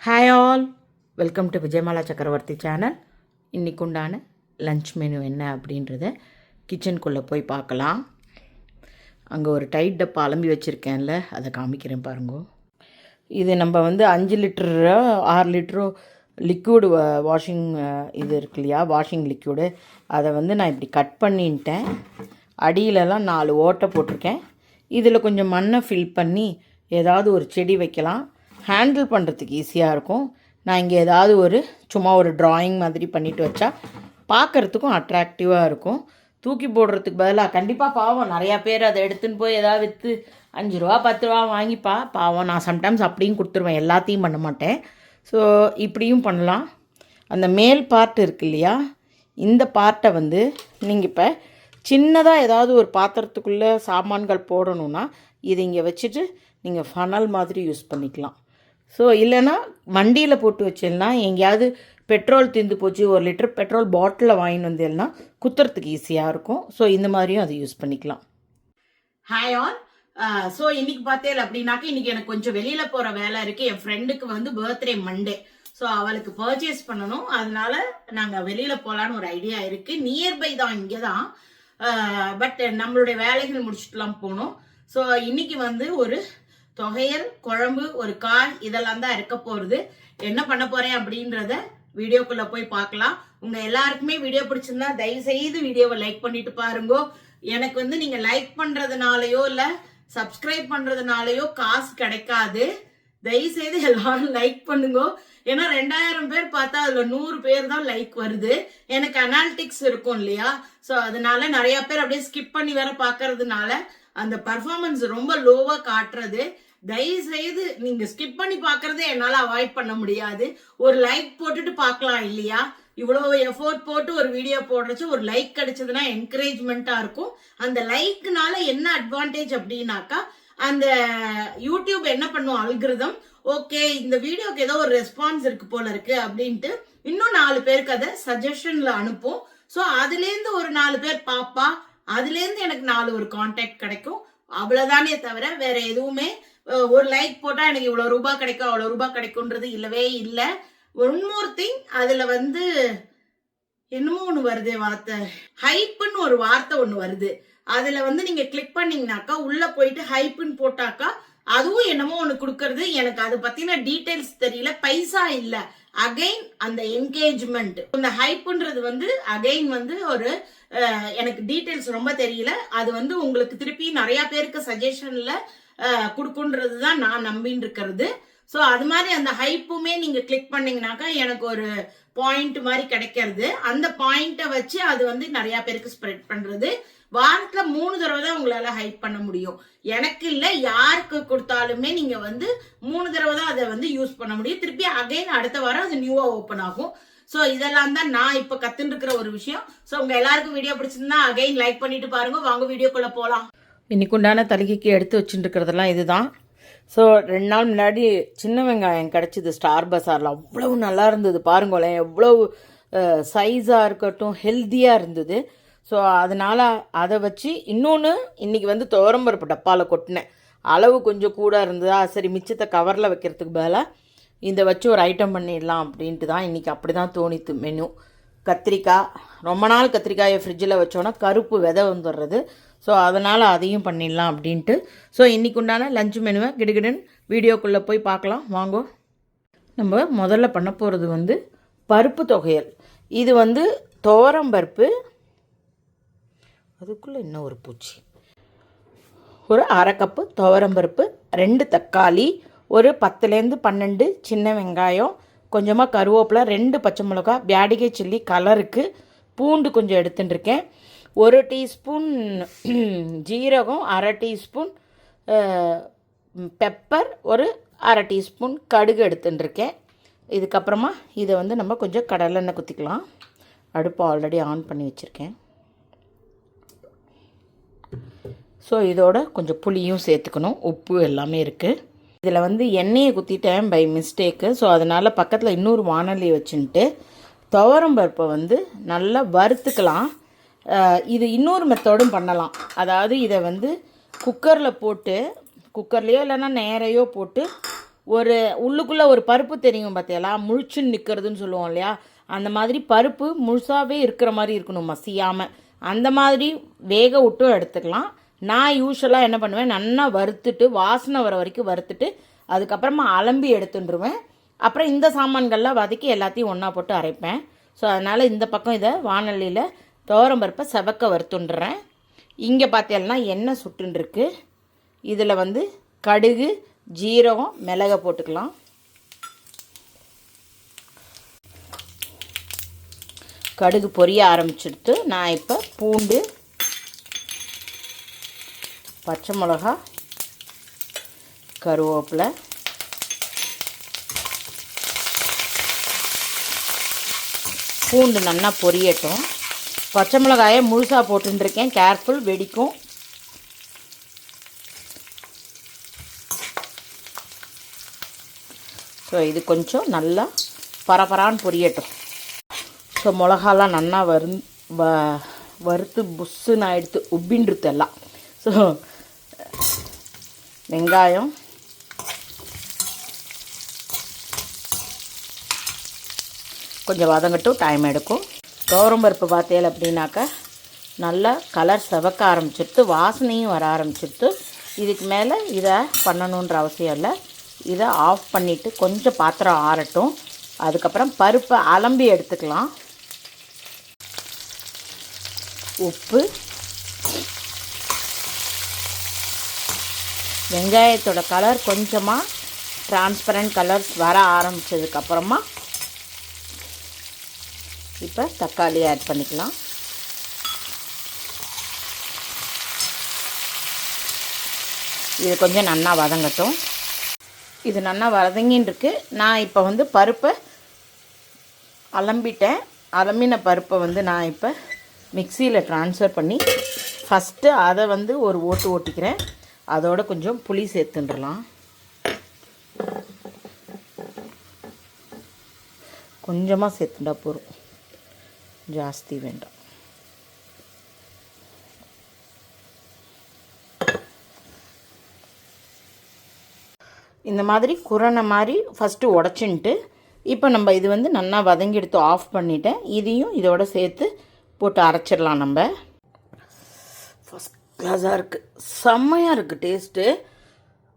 Hi all welcome to Vijayamala Chakravarthy channel இன்றைக்கு உண்டான lunch menu என்ன அப்படின்றத கிச்சனுக்குள்ளே போய் பார்க்கலாம் அங்கே ஒரு டைட் டப்பா அலம்பி வச்சுருக்கேன்ல அதை காமிக்கிறேன் பாருங்க இது நம்ம வந்து அஞ்சு லிட்டரோ ஆறு லிட்டரோ லிக்விடு வாஷிங் இது இருக்கு இல்லையா வாஷிங் லிக்விடு அதை வந்து நான் இப்படி கட் பண்ணிட்டேன் அடியிலலாம் நாலு ஓட்டை போட்டிருக்கேன் இதில் கொஞ்சம் மண்ணை ஃபில் பண்ணி ஏதாவது ஒரு செடி வைக்கலாம் ஹேண்டில் பண்ணுறதுக்கு ஈஸியாக இருக்கும். நான் இங்கே ஏதாவது ஒரு சும்மா ஒரு ட்ராயிங் மாதிரி பண்ணிட்டு வச்சா பார்க்குறதுக்கும் அட்ராக்டிவாக இருக்கும். தூக்கி போடுறதுக்கு பதிலாக கண்டிப்பாக பாவம். நிறையா பேர் அதை எடுத்துன்னு போய் ஏதாவது விற்று அஞ்சு ரூபா பத்து ரூபா வாங்கிப்பா. பாவம் நான் சம்டைம்ஸ் அப்படியும் கொடுத்துருவேன். எல்லாத்தையும் பண்ண மாட்டேன். ஸோ இப்படியும் பண்ணலாம். அந்த மேல் பார்ட் இருக்கு இல்லையா? இந்த பார்ட்டை வந்து நீங்கள் இப்போ சின்னதாக ஏதாவது ஒரு பாத்திரத்துக்குள்ளே சாமான்கள் போடணுன்னா இதை இங்கே வச்சுட்டு நீங்கள் ஃபனல் மாதிரி யூஸ் பண்ணிக்கலாம். ஸோ இல்லைன்னா வண்டியில் போட்டு வச்சிடலாம் எங்கேயாவது பெட்ரோல் தீர்ந்து போச்சு ஒரு லிட்டர் பெட்ரோல் பாட்டிலில் வாங்கிட்டு வந்தேன்னா குத்துறதுக்கு ஈஸியாக இருக்கும். ஸோ இந்த மாதிரியும் அதை யூஸ் பண்ணிக்கலாம். ஹாய் ஆல் ஸோ இன்னைக்கு பார்த்தேன் அப்படின்னாக்க இன்னைக்கு எனக்கு கொஞ்சம் வெளியில் போகிற வேலை இருக்குது என் ஃப்ரெண்டுக்கு வந்து பர்த்டே மண்டே ஸோ அவளுக்கு பர்ச்சேஸ் பண்ணணும். அதனால நாங்கள் வெளியில் போகலான்னு ஒரு ஐடியா இருக்குது நியர்பை தான் இங்கே தான் பட் நம்மளுடைய வேலைகள் முடிச்சுட்டுலாம் போகணும் ஸோ இன்னைக்கு வந்து ஒரு தொகையல் குழம்பு ஒரு காய் இதெல்லாம் தான் இருக்க போகிறது என்ன பண்ண போகிறேன் அப்படின்றத வீடியோக்குள்ளே போய் பார்க்கலாம். உங்கள் எல்லாருக்குமே வீடியோ பிடிச்சிருந்தா தயவு செய்து வீடியோவை லைக் பண்ணிட்டு பாருங்க. எனக்கு வந்து நீங்கள் லைக் பண்ணுறதுனாலையோ இல்லை சப்ஸ்கிரைப் பண்ணுறதுனாலையோ காசு கிடைக்காது. தயவு செய்து எல்லாரும் லைக் பண்ணுங்க. ஏன்னா ரெண்டாயிரம் பேர் பார்த்தா அதுல நூறு பேர் தான் லைக் வருது. எனக்கு அனாலிட்டிக்ஸ் இருக்கும் இல்லையா? ஸோ அதனால நிறைய பேர் அப்படியே ஸ்கிப் பண்ணி வேற பாக்குறதுனால அந்த பர்ஃபார்மன்ஸ் ரொம்ப லோவா காட்டுறது. தயவு செய்து நீங்க ஸ்கிப் பண்ணி பாக்குறதே என்னால அவாய்ட் பண்ண முடியாது. ஒரு லைக் போட்டுட்டு பார்க்கலாம் இல்லையா? இவ்வளவு எஃபோர்ட் போட்டு ஒரு வீடியோ போடுறச்சு ஒரு லைக் கிடைச்சதுன்னா என்கரேஜ்மெண்ட்டா இருக்கும். அந்த லைக்னால என்ன அட்வான்டேஜ் அப்படின்னாக்கா அந்த யூடியூப் என்ன பண்ணும்? அல்கிருதம் ஓகே இந்த வீடியோக்கு ஏதோ ஒரு ரெஸ்பான்ஸ் இருக்கு போல இருக்கு அப்படின்ட்டு இன்னும் நாலு பேருக்கு அதை சஜஷன்ல அனுப்பும். ஸோ அதுலேருந்து ஒரு நாலு பேர் பாப்பா அதுலேருந்து எனக்கு நாலு ஒரு கான்டாக்ட் கிடைக்கும். அவ்வளவுதானே தவிர வேற எதுவுமே ஒரு லைக் போட்டா எனக்கு இவ்வளவு ரூபாய் கிடைக்கும் அவ்வளவு ரூபாய் கிடைக்கும்ன்றது இல்லவே இல்லை. ஒன் மோர் திங் அதுல வந்து என்னமோ ஒண்ணு வருது வார்த்தை. ஹைப்புன்னு ஒரு வார்த்தை ஒண்ணு வருது. அதுல வந்து நீங்க கிளிக் பண்ணீங்கனாக்கா உள்ள போயிட்டு ஹைப்புன்னு போட்டாக்கா அதுவும் என்னமோ ஒண்ணு கொடுக்கறது. எனக்கு அதை பத்தின டீடைல்ஸ் தெரியல. பைசா இல்ல. அகைன் அந்த என்கேஜ்மெண்ட் இந்த ஹைப்புன்றது வந்து அகைன் வந்து ஒரு எனக்கு டீடைல்ஸ் ரொம்ப தெரியல. அது வந்து உங்களுக்கு திருப்பி நிறைய பேருக்கு சஜஷன்ல கொடுக்குன்றது தான் நான் நம்பின்னு இருக்கிறது ஸோ அது மாதிரி அந்த ஹைப்புமே நீங்கள் கிளிக் பண்ணிங்கனாக்கா எனக்கு ஒரு பாயிண்ட் மாதிரி கிடைக்கிறது. அந்த பாயிண்ட்டை வச்சு அது வந்து நிறையா பேருக்கு ஸ்ப்ரெட் பண்ணுறது வாரத்தில் மூணு தடவை தான் உங்களால் ஹைப் பண்ண முடியும். எனக்கு இல்லை யாருக்கு கொடுத்தாலுமே நீங்கள் வந்து மூணு தடவை தான் அதை வந்து யூஸ் பண்ண முடியும். திருப்பி அகைன் அடுத்த வாரம் அது நியூவாக ஓப்பன் ஆகும். ஸோ இதெல்லாம் தான் நான் இப்போ கத்துன்னு இருக்கிற ஒரு விஷயம். ஸோ உங்கள் எல்லாருக்கும் வீடியோ பிடிச்சிருந்தா அகைன் லைக் பண்ணிட்டு பாருங்க. வாங்க வீடியோக்குள்ளே போகலாம் இன்றைக்குண்டான தலிகைக்கு எடுத்து வச்சுட்டுருக்கிறதெல்லாம் இது இதுதான். ஸோ ரெண்டு நாள் முன்னாடி சின்ன வெங்காயம் கிடச்சிது ஸ்டார் பஸாரில் அவ்வளவு நல்லா இருந்தது. பாருங்களேன் எவ்வளோ சைஸாக இருக்கட்டும் ஹெல்த்தியாக இருந்தது. ஸோ அதனால் அதை வச்சு இன்னொன்று இன்றைக்கி வந்து துவரம்பருப்பு டப்பாவில் கொட்டினேன். அளவு கொஞ்சம் கூட இருந்ததா? சரி மிச்சத்தை கவரில் வைக்கிறதுக்கு பதிலாக இதை வச்சு ஒரு ஐட்டம் பண்ணிடலாம் அப்படின்ட்டு தான் இன்றைக்கி அப்படி தான் தோணித்து மெனு கத்திரிக்காய் ரொம்ப நாள் கத்திரிக்காயை ஃப்ரிட்ஜில் வச்சோன்னா கருப்பு விதை வந்துடுறது. ஸோ அதனால் அதையும் பண்ணிடலாம் அப்படின்ட்டு. ஸோ இன்றைக்கு உண்டான லஞ்ச் மெனுவை கிடுகிடுன்னு வீடியோக்குள்ளே போய் பார்க்கலாம். வாங்கோ. நம்ம முதல்ல பண்ண போகிறது வந்து பருப்பு தொகையல். இது வந்து துவரம்பருப்பு அதுக்குள்ளே இன்னும் ஒரு பூச்சி. ஒரு அரை கப்பு துவரம்பருப்பு ரெண்டு தக்காளி ஒரு பத்துலேருந்து பன்னெண்டு சின்ன வெங்காயம் கொஞ்சமாக கருவேப்பிலை ரெண்டு பச்சை மிளகா பியாடிகை சில்லி கலருக்கு பூண்டு கொஞ்சம் எடுத்துட்டுருக்கேன். ஒரு டீஸ்பூன் ஜீரகம் அரை டீஸ்பூன் பெப்பர் ஒரு அரை டீஸ்பூன் கடுகு எடுத்துட்டுருக்கேன். இதுக்கப்புறமா இதை வந்து நம்ம கொஞ்சம் கடலெண்ணெய் குத்திக்கலாம். அடுப்பை ஆல்ரெடி ஆன் பண்ணி வச்சுருக்கேன். ஸோ இதோட கொஞ்சம் புளியும் சேர்த்துக்கணும். உப்பு எல்லாமே இருக்குது இதில் வந்து எண்ணெயை குத்திட்டேன் பை மிஸ்டேக்கு ஸோ அதனால் பக்கத்தில் இன்னொரு வானொலி வச்சுன்ட்டு துவரம் பருப்பை வந்து நல்லா வறுத்துக்கலாம். இது இன்னொரு மெத்தடும் பண்ணலாம். அதாவது இதை வந்து குக்கரில் போட்டு குக்கர்லேயோ இல்லைன்னா நேரையோ போட்டு ஒரு உள்ளுக்குள்ளே ஒரு பருப்பு தெரியும் பார்த்தீங்களா முழிச்சுன்னு நிற்கிறதுன்னு சொல்லுவோம் இல்லையா? அந்த மாதிரி பருப்பு முழுசாகவே இருக்கிற மாதிரி இருக்கணும் மசியாமல் அந்த மாதிரி வேக விட்டும் எடுத்துக்கலாம். நான் யூஸ்வலாக என்ன பண்ணுவேன்? நல்லா வறுத்துட்டு வாசனை வர வரைக்கும் வறுத்துட்டு அதுக்கப்புறமா அலம்பி எடுத்துட்டுருவேன். அப்புறம் இந்த சாமான்கள்லாம் வதக்கி எல்லாத்தையும் ஒன்றா போட்டு அரைப்பேன். ஸோ அதனால் இந்த பக்கம் இதை வானொலியில் துவரம்பருப்பை செவக்க வறுத்துண்டுறேன். இங்கே பார்த்தேன்னா எண்ணெய் சுட்டுருக்கு இதில் வந்து கடுகு ஜீரகம் மிளகை போட்டுக்கலாம். கடுகு பொரிய ஆரம்பிச்சுடுத்து நான் இப்போ பூண்டு பச்சை மிளகா கருவேப்பிலை பூண்டு நல்லா பொரியட்டும். பச்சை மிளகாயை முழுசாக போட்டுருக்கேன் கேர்ஃபுல் வெடிக்கும். ஸோ இது கொஞ்சம் நல்லா பரபரான்னு பொரியட்டும். ஸோ மிளகாலாம் நல்லா வரு வ வறுத்து புஷ்ஷுன்னு ஆகிடுத்து உப்பின்றது எல்லாம். ஸோ வெங்காயம். கொஞ்சம் வதங்கட்டும் டைம் எடுக்கும். பருப்பு பார்த்தேல் அப்படின்னாக்கா நல்லா கலர் செவக்க ஆரம்பிச்சிடுத்து வாசனையும் வர ஆரம்பிச்சிடுத்து இதுக்கு மேலே இதை பண்ணணுன்ற அவசியம் இல்லை. இதை ஆஃப் பண்ணிவிட்டு கொஞ்சம் பாத்திரம் ஆறட்டும். அதுக்கப்புறம் பருப்பை அலம்பி எடுத்துக்கலாம். உப்பு வெங்காயத்தோட கலர் கொஞ்சமாக டிரான்ஸ்பரண்ட் கலர்ஸ் வர ஆரம்பித்ததுக்கப்புறமா இப்போ தக்காளி ஆட் பண்ணிக்கலாம். இது கொஞ்சம் நல்லா வதங்கட்டும். இது நல்லா வதங்கின்னு இருக்கு நான் இப்போ வந்து பருப்பை அலம்பிட்டேன். அலம்பின பருப்பை வந்து நான் இப்போ மிக்சியில் ட்ரான்ஸ்ஃபர் பண்ணி ஃபஸ்ட்டு அதை வந்து ஒரு ஓட்டு ஓட்டிக்கிறேன். அதோட கொஞ்சம் புளி சேர்த்துன்றலாம் கொஞ்சமாக சேர்த்துட்டா போதும். ಜಾಸ್ತಿ வேண்டாம் இந்த மாதிரி குரணை மாதிரி ஃபஸ்ட்டு உடச்சின்ட்டு இப்போ நம்ம இது வந்து நல்லா வதங்கி எடுத்து ஆஃப் பண்ணிட்டேன் இதையும் இதோட சேர்த்து போட்டு அரைச்சிடலாம் நம்ம ஃபஸ்ட் கிளாஸாக இருக்குது செம்மையாக இருக்குது டேஸ்ட்டு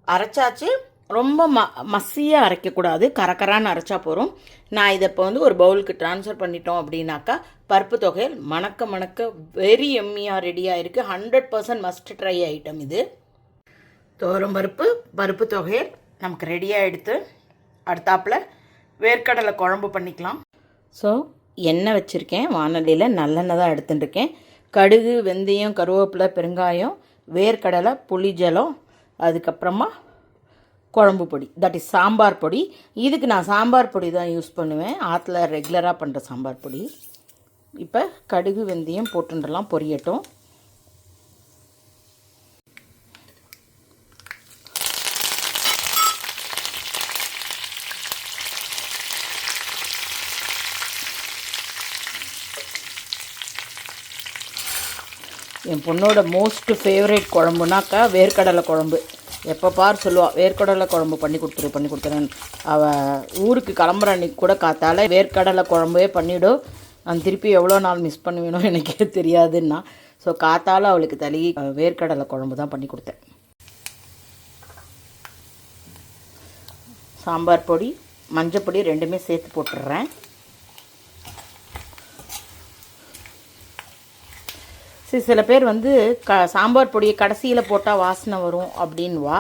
அரைச்சாச்சு ரொம்ப ம மசியாக அரைக்கக்கூடாது கரக்கரான்னு அரைச்சா போகிறோம் நான் இதை இப்போ வந்து ஒரு பவுலுக்கு ட்ரான்ஸ்ஃபர் பண்ணிட்டோம் அப்படின்னாக்கா பருப்பு தொகையில் மணக்க மணக்க வெரி எம்மியாக ரெடியாக இருக்குது hundred percent must try item இது. தோரம் பருப்பு பருப்பு தொகையில் நமக்கு ரெடியாக எடுத்து அடுத்தாப்பில் வேர்க்கடலை குழம்பு பண்ணிக்கலாம். ஸோ எண்ணெய் வச்சுருக்கேன். வானலியில் நல்லெண்ணெய் தான் எடுத்துட்டுருக்கேன். கடுகு வெந்தயம் கருவேப்பிலை பெருங்காயம் வேர்க்கடலை புளி ஜலம் அதுக்கப்புறமா குழம்பு பொடி. தட் இஸ் சாம்பார் பொடி. இதுக்கு நான் சாம்பார் பொடி தான் யூஸ் பண்ணுவேன். ஆற்றுல ரெகுலராக பண்ணுற சாம்பார் பொடி. இப்போ கடுகு வெந்தயம் போட்டுடலாம் பொரியட்டும். என் பொண்ணோட மோஸ்ட் ஃபேவரேட் குழம்புனாக்கா வேர்க்கடலை குழம்பு. எப்போ பார் சொல்லுவாள் வேர்க்கடலை குழம்பு பண்ணி கொடுத்துரு பண்ணி கொடுத்துருன்னு அவள் ஊருக்கு கிளம்புற அன்னைக்கு கூட காத்தால வேர்க்கடலை குழம்பே பண்ணிவிடும் நான் திருப்பி எவ்வளோ நாள் மிஸ் பண்ணுவேனோ எனக்கே தெரியாதுன்னா ஸோ காத்தால் அவளுக்கு தலி வேர்க்கடலை குழம்பு தான் பண்ணி கொடுத்தேன். சாம்பார் பொடி மஞ்சப்பொடி ரெண்டுமே சேர்த்து போட்டுடுறேன். சரி சில பேர் வந்து க சாம்பார் பொடியை கடைசியில் போட்டால் வாசனை வரும் அப்படின்வா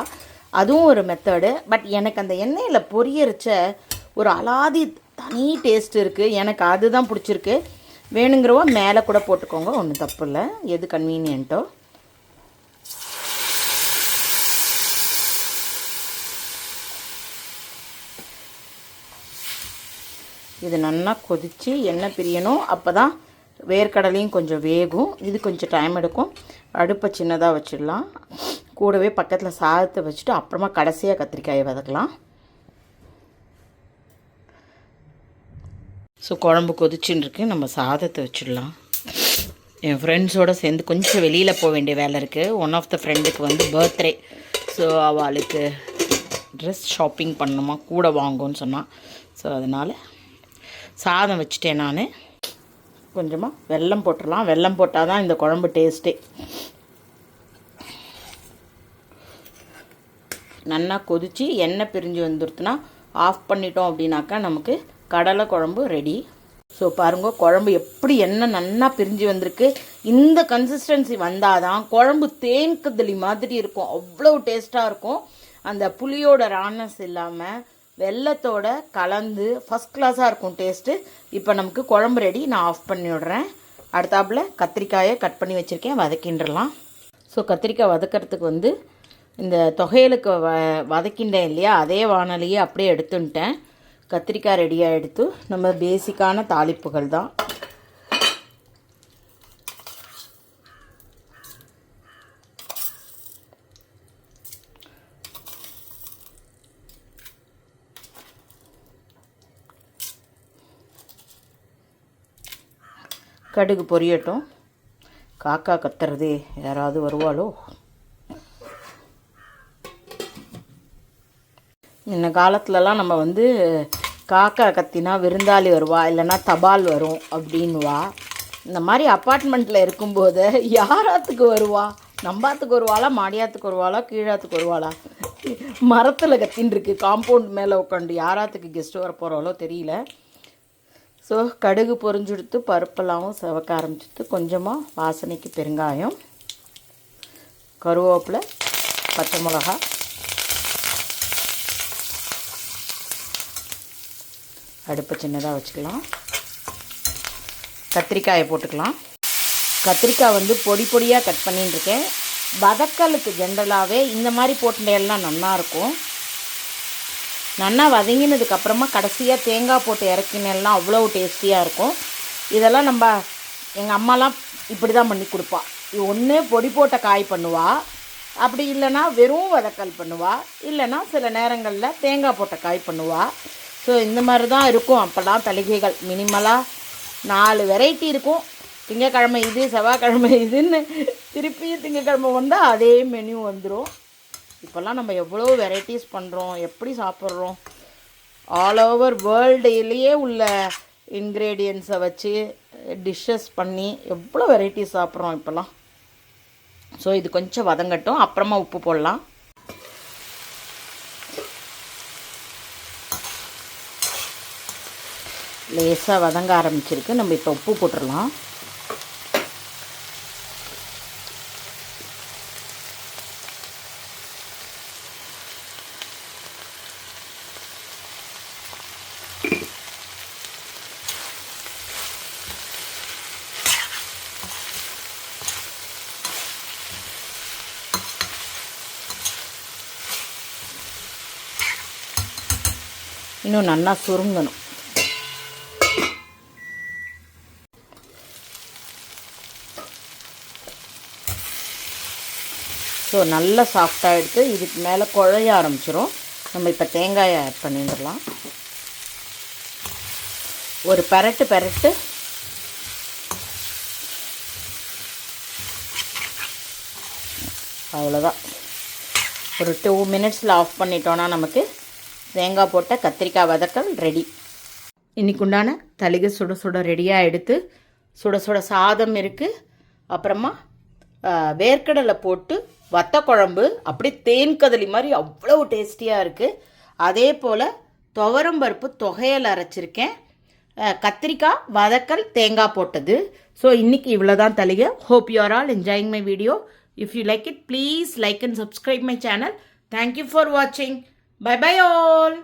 அதுவும் ஒரு மெத்தடு பட் எனக்கு அந்த எண்ணெயில் பொரியரிச்ச ஒரு அலாதி தனி டேஸ்ட் இருக்குது எனக்கு அதுதான் பிடிச்சிருக்கு. வேணுங்கிறவோ மேலே கூட போட்டுக்கோங்க. ஒன்றும் தப்பு இல்லை. எது கன்வீனியன்ட்டோ இது நல்லா கொதித்து எண்ணெய் பிரியணும். அப்போ தான் வேர்க்கடலையும் கொஞ்சம் வேகும். இது கொஞ்சம் டைம் எடுக்கும். அடுப்பை சின்னதாக வச்சிடலாம். கூடவே பக்கத்தில் சாதத்தை வச்சுட்டு அப்புறமா கடைசியாக கத்திரிக்காயை வதக்கலாம். ஸோ குழம்பு கொதிச்சுன்னு இருக்கு. நம்ம சாதத்தை வச்சிடலாம். என் ஃப்ரெண்ட்ஸோடு சேர்ந்து கொஞ்சம் வெளியில் போக வேண்டிய வேலை இருக்குது ஒன் ஆஃப் த ஃப்ரெண்டுக்கு வந்து பர்த்டே ஸோ அவளுக்கு ட்ரெஸ் ஷாப்பிங் பண்ணணுமா கூட வாங்கும்னு சொன்னான் ஸோ அதனால் சாதம் வச்சுட்டேன் நான். கொஞ்சமாக வெல்லம் போட்டுடலாம். வெல்லம் போட்டால் தான் இந்த குழம்பு டேஸ்ட்டே நல்லா கொதித்து எண்ணெய் பிரிஞ்சு வந்துடுத்துனா ஆஃப் பண்ணிட்டோம் அப்படின்னாக்கா நமக்கு கடலை குழம்பு ரெடி ஸோ பாருங்க குழம்பு எப்படி என்ன நல்லா பிரிஞ்சு வந்திருக்கு. இந்த கன்சிஸ்டன்சி வந்தால் தான் குழம்பு தேன்கதளி மாதிரி இருக்கும். அவ்வளோ டேஸ்ட்டாக இருக்கும். அந்த புளியோட ரானஸ் இல்லாமல் வெள்ளத்தோட கலந்து ஃபஸ்ட் கிளாஸாக இருக்கும் டேஸ்ட்டு இப்போ நமக்கு குழம்பு ரெடி நான் ஆஃப் பண்ணி விடுறேன். அடுத்தாப்பில் கத்திரிக்காயை கட் பண்ணி வச்சுருக்கேன். வதக்கின்றலாம். ஸோ கத்திரிக்காய் வதக்கிறதுக்கு வந்து இந்த தொகையலுக்கு வ வதக்கிண்டேன் இல்லையா? அதே வானலையே அப்படியே எடுத்துன்ட்டேன். கத்திரிக்காய் ரெடியாக எடுத்து நம்ம பேசிக்கான தாளிப்புகள் தான். கடுகு பொரியட்டும். காக்கா கத்துறதே யாராவது வருவாளோ? இந்த காலத்துலலாம் நம்ம வந்து காக்கா கத்தினா விருந்தாளி வருவா இல்லைன்னா தபால் வரும் அப்படின்வா இந்த மாதிரி அப்பார்ட்மெண்ட்டில் இருக்கும்போது யாராத்துக்கு வருவா? நம்பாத்துக்கு வருவாளா மாடியாத்துக்கு வருவாளா கீழாத்துக்கு வருவாளா? மரத்தில் கத்தின்னு இருக்கு காம்பவுண்ட் மேலே உட்காந்து யாராத்துக்கு கெஸ்ட் வர போகிறாளோ தெரியல. ஸோ கடுகு பொறிஞ்செடுத்து பருப்பெல்லாமும் செவக்க ஆரம்பிச்சிட்டு கொஞ்சமாக வாசனைக்கு பெருங்காயம் கருவேப்பிலை பச்சை மிளகா அடுப்பை சின்னதாக வச்சுக்கலாம். கத்திரிக்காயை போட்டுக்கலாம். கத்திரிக்காய் வந்து பொடி பொடியாக கட் பண்ணிட்டுருக்கேன் வதக்கலுக்கு ஜென்ரலாகவே இந்த மாதிரி போட்டுட்டேல்லாம் நல்லாயிருக்கும் நல்லா வதங்கினதுக்கப்புறமா கடைசியாக தேங்காய் போட்டு இறக்கினெல்லாம் அவ்வளோ டேஸ்டியாக இருக்கும். இதெல்லாம் நம்ம எங்கள் அம்மாலாம் இப்படி தான் பண்ணி கொடுப்பா. ஒன்று பொடி போட்ட காய் பண்ணுவா. அப்படி இல்லைன்னா வெறும் வதக்கல் பண்ணுவா. இல்லைன்னா சில நேரங்களில் தேங்காய் போட்ட காய் பண்ணுவா. ஸோ இந்த மாதிரி தான் இருக்கும் அப்போல்லாம் தலிகைகள் மினிமலாக நாலு வெரைட்டி இருக்கும். திங்கக்கிழமை இது செவ்வாய்க்கிழமை இதுன்னு திருப்பியும் திங்கக்கிழமை வந்தால் அதே மெனு வந்துடும் இப்போல்லாம் நம்ம எவ்வளோ வெரைட்டிஸ் பண்ணுறோம் எப்படி சாப்பிட்றோம்? ஆல் ஓவர் வேர்ல்டுலேயே உள்ள இன்க்ரீடியன்ஸை வச்சு டிஷ்ஷஸ் பண்ணி எவ்வளோ வெரைட்டிஸ் சாப்பிட்றோம் இப்போல்லாம். ஸோ இது கொஞ்சம் வதங்கட்டும். அப்புறமா உப்பு போடலாம். லேசாக வதங்க ஆரம்பிச்சிருக்கு. நம்ம இப்போ உப்பு போட்டுடலாம். இன்னும் நல்லா சுருங்கணும். ஸோ நல்லா சாஃப்டாக எடுத்து இதுக்கு மேலே குழைய ஆரம்பிச்சிடும் நம்ம இப்போ தேங்காயை ஆட் பண்ணிடலாம். ஒரு பெரட்டு பெரட்டு. அவ்வளோதான் ஒரு டூ மினிட்ஸில் ஆஃப் பண்ணிட்டோன்னா நமக்கு தேங்காய் போட்ட கத்திரிக்காய் வதக்கல் ரெடி இன்றைக்கு உண்டான தலிகை சுட சுட ரெடியாக எடுத்து சுட சுட சாதம் இருக்குது அப்புறமா வேர்க்கடலை போட்டு வத்த குழம்பு அப்படியே தேன் கதலி மாதிரி அவ்வளோ டேஸ்டியாக இருக்குது அதே போல் துவரம்பருப்பு தொகையல் அரைச்சிருக்கேன். கத்திரிக்காய் வதக்கல் தேங்காய் போட்டது. ஸோ இன்றைக்கி இவ்வளோ தான் தலிக. Hope you are all enjoying my video if you like it please like and subscribe my channel thank you for வாட்சிங் பை பை ஆல்